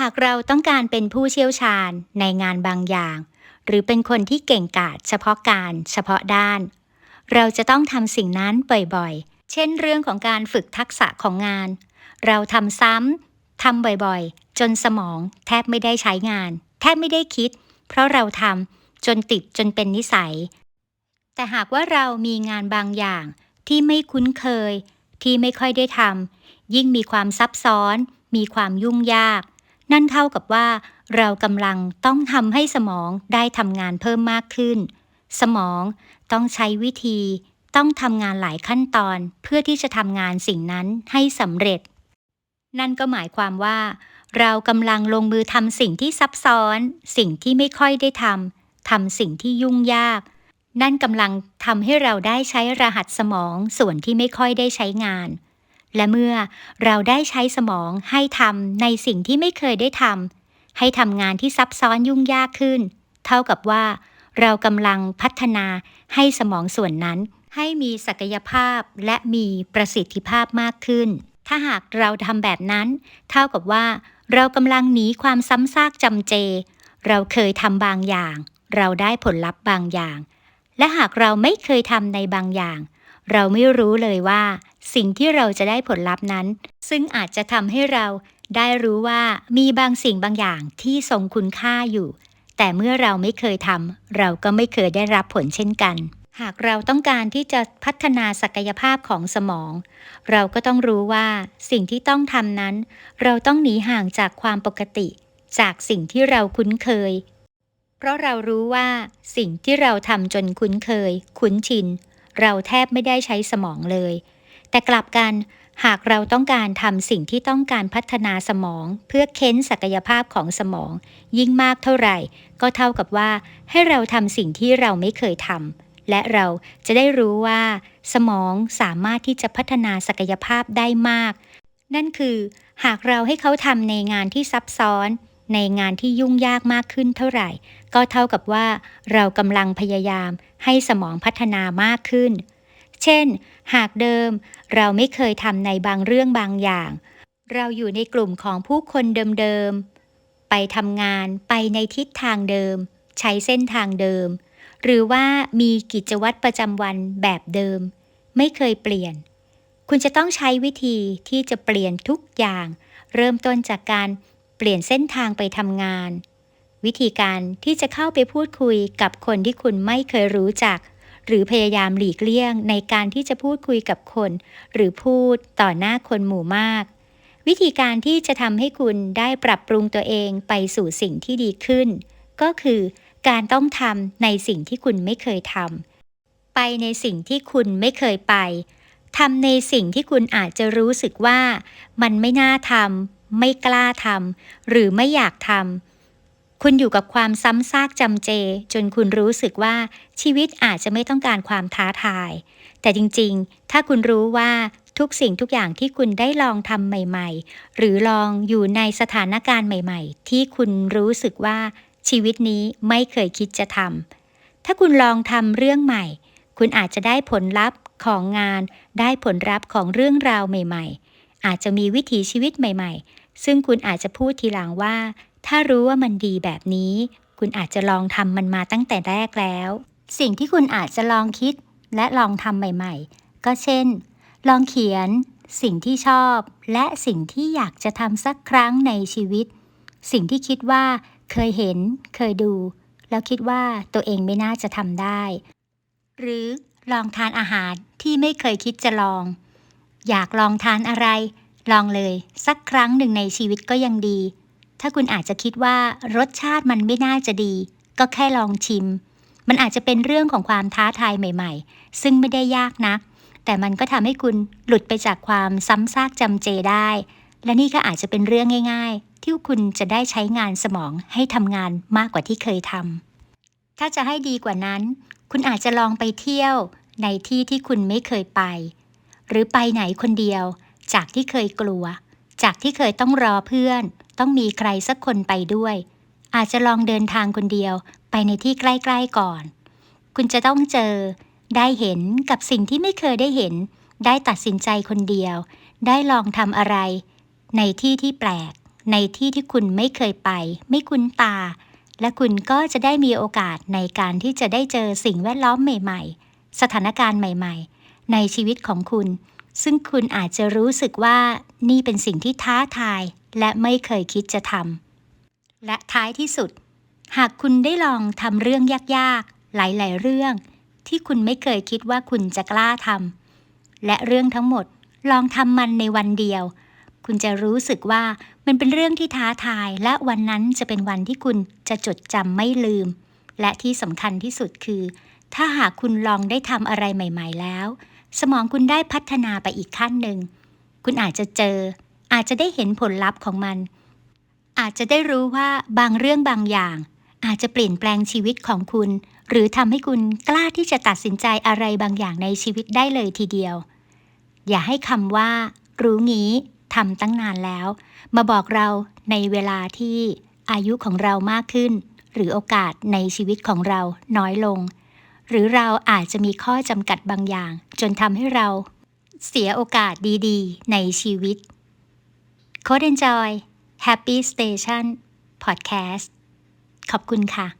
หากเราต้องการเป็นผู้เชี่ยวชาญในงานบางอย่าง หรือเป็นคนที่เก่งกาจเฉพาะการเฉพาะด้าน เราจะต้องทำสิ่งนั้นบ่อยๆ เช่นเรื่องของการฝึกทักษะของงาน เราทำซ้ำทำบ่อยๆ จนสมองแทบไม่ได้ใช้งาน แทบไม่ได้คิด เพราะเราทำจนติดจนเป็นนิสัย แต่หากว่าเรามีงานบางอย่างที่ไม่คุ้นเคย ที่ไม่ค่อยได้ทำยิ่งมีความซับซ้อน มีความยุ่งยาก นั่นเท่ากับว่า เรากำลังต้องทำให้สมองได้ทำงานเพิ่มมากขึ้น สมองต้องใช้วิธี ต้องทำงานหลายขั้นตอนเพื่อที่จะทำงานสิ่งนั้นให้สำเร็จ นั่นก็หมายความว่า เรากำลังลงมือทำสิ่งที่ซับซ้อน สิ่งที่ไม่ค่อยได้ทำทำสิ่งที่ยุ่งยาก นั่นกำลังทำให้เราได้ใช้รหัสสมองส่วนที่ไม่ค่อยได้ใช้งาน และเมื่อเราได้ใช้สมองให้ทำในสิ่งที่ไม่เคยได้ทำให้ทำงานที่ซับซ้อนยุ่งยากขึ้น เท่ากับว่า เรากำลังพัฒนาให้สมองส่วนนั้น ให้มีศักยภาพและมีประสิทธิภาพมากขึ้น ถ้าหากเราทำแบบนั้น เท่ากับว่า เรากำลังหนีความซ้ำซากจำเจ เราเคยทำบางอย่าง เราได้ผลลัพธ์บางอย่าง และหากเราไม่เคยทำในบางอย่าง เราไม่รู้เลยว่า สิ่งที่เราจะได้ผลลัพธ์นั้น ซึ่งอาจจะทำให้เราได้รู้ว่ามีบางสิ่งบางอย่างที่ทรงคุณค่าอยู่ แต่เมื่อเราไม่เคยทำเราก็ไม่เคยได้รับผลเช่นกัน หากเราต้องการที่จะพัฒนาศักยภาพของสมอง เราก็ต้องรู้ว่าสิ่งที่ต้องทำนั้น เราต้องหนีห่างจากความปกติ จากสิ่งที่เราคุ้นเคย เพราะเรารู้ว่าสิ่งที่เราทำจนคุ้นเคย คุ้นชิน เราแทบไม่ได้ใช้สมองเลย แต่กลับกันหากเราต้องการทำสิ่งที่ต้องการพัฒนาสมอง เพื่อเค้นศักยภาพของสมอง ยิ่งมากเท่าไหร่ ก็เท่ากับว่าให้เราทำสิ่งที่เราไม่เคยทำและเราจะได้รู้ว่า สมองสามารถที่จะพัฒนาศักยภาพได้มาก นั่นคือ หากเราให้เขาทำในงานที่ซับซ้อน ในงานที่ยุ่งยากมากขึ้นเท่าไหร่ ก็เท่ากับว่า เรากำลังพยายามให้สมองพัฒนามากขึ้น เช่น หากเดิม เราไม่เคยทำในบางเรื่องบางอย่าง เราอยู่ในกลุ่มของผู้คนเดิมๆ ไปทำงานไปในทิศทางเดิม ใช้เส้นทางเดิม หรือว่ามีกิจวัตรประจำวันแบบเดิม ไม่เคยเปลี่ยน คุณจะต้องใช้วิธีที่จะเปลี่ยนทุกอย่าง เริ่มต้นจากการเปลี่ยนเส้นทางไปทำงาน วิธีการที่จะเข้าไปพูดคุยกับคนที่คุณไม่เคยรู้จัก หรือพยายามหลีกเลี่ยงในการที่จะพูดคุยกับคน หรือพูดต่อหน้าคนหมู่มาก วิธีการที่จะทำให้คุณได้ปรับปรุงตัวเองไปสู่สิ่งที่ดีขึ้น ก็คือการต้องทำในสิ่งที่คุณไม่เคยทำไปในสิ่งที่คุณไม่เคยไปทำในสิ่งที่คุณอาจจะรู้สึกว่า มันไม่น่าทำไม่กล้าทำหรือไม่อยากทำ คุณอยู่กับความซ้ำซากจำเจ จนคุณรู้สึกว่าชีวิตอาจจะไม่ต้องการความท้าทาย แต่จริงๆ ถ้าคุณรู้ว่าทุกสิ่งทุกอย่างที่คุณได้ลองทำใหม่ ๆ หรือลองอยู่ในสถานการณ์ใหม่ ๆ ที่คุณรู้สึกว่าชีวิตนี้ไม่เคยคิดจะทำถ้าคุณลองทำเรื่องใหม่ คุณอาจจะได้ผลลัพธ์ของงาน ได้ผลลัพธ์ของเรื่องราวใหม่ ๆ อาจจะมีวิถีชีวิตใหม่ ๆ ซึ่งคุณอาจจะพูดทีหลังว่า ถ้ารู้ว่ามันดีแบบนี้ คุณอาจจะลองทำมันมาตั้งแต่แรกแล้ว สิ่งที่คุณอาจจะลองคิดและลองทำใหม่ๆ ก็เช่น ลองเขียน สิ่งที่ชอบ และสิ่งที่อยากจะทำสักครั้งในชีวิต สิ่งที่คิดว่าเคยเห็น เคยดู แล้วคิดว่าตัวเองไม่น่าจะทำได้ หรือลองทานอาหารที่ไม่เคยคิดจะลอง อยากลองทานอะไร ลองเลย สักครั้งหนึ่งในชีวิตก็ยังดี ถ้าคุณอาจจะคิดว่ารสชาติมันไม่น่าจะดี ก็แค่ลองชิม มันอาจจะเป็นเรื่องของความท้าทายใหม่ ๆ ซึ่งไม่ได้ยากนัก แต่มันก็ทำให้คุณหลุดไปจากความซ้ำซากจำเจได้ และนี่ก็อาจจะเป็นเรื่องง่าย ๆ ที่คุณจะได้ใช้งานสมองให้ทำงานมากกว่าที่เคยทำถ้าจะให้ดีกว่านั้น คุณอาจจะลองไปเที่ยวในที่ที่คุณไม่เคยไป หรือไปไหนคนเดียว จากที่เคยกลัว จากที่เคยต้องรอเพื่อน ต้องมีใครสักคนไปด้วย อาจจะลองเดินทางคนเดียวไปในที่ใกล้ๆก่อน คุณจะต้องเจอ ได้เห็นกับสิ่งที่ไม่เคยได้เห็น ได้ตัดสินใจคนเดียว ได้ลองทำอะไร ในที่ที่แปลก ในที่ที่คุณไม่เคยไป ไม่คุ้นตา และคุณก็จะได้มีโอกาสในการที่จะได้เจอสิ่งแวดล้อมใหม่ ๆ สถานการณ์ใหม่ ๆ ในชีวิตของคุณ ซึ่งคุณอาจจะรู้สึกว่านี่เป็นสิ่งที่ท้าทาย และไม่เคยคิดจะทำและท้ายที่สุด หากคุณได้ลองทำเรื่องยากๆ หลายๆ เรื่อง ที่คุณไม่เคยคิดว่าคุณจะกล้าทำและเรื่องทั้งหมดลองทำมันในวันเดียว คุณจะรู้สึกว่ามันเป็นเรื่องที่ท้าทาย และวันนั้นจะเป็นวันที่คุณจะจดจำไม่ลืม และที่สำคัญที่สุดคือ ถ้าหากคุณลองได้ทำอะไรใหม่ ๆ แล้ว สมองคุณได้พัฒนาไปอีกขั้นหนึ่ง คุณอาจจะเจอ อาจจะได้เห็นผลลัพธ์ของมัน อาจจะได้รู้ว่าบางเรื่องบางอย่าง อาจจะเปลี่ยนแปลงชีวิตของคุณ หรือทำให้คุณกล้าที่จะตัดสินใจอะไรบางอย่างในชีวิตได้เลยทีเดียว อย่าให้คำว่า รู้งี้ทำตั้งนานแล้ว มาบอกเราในเวลาที่อายุของเรามากขึ้น หรือโอกาสในชีวิตของเราน้อยลง หรือเราอาจจะมีข้อจำกัดบางอย่าง จนทำให้เราเสียโอกาสดีๆ ในชีวิต Code Enjoy Happy Station Podcast ขอบคุณค่ะ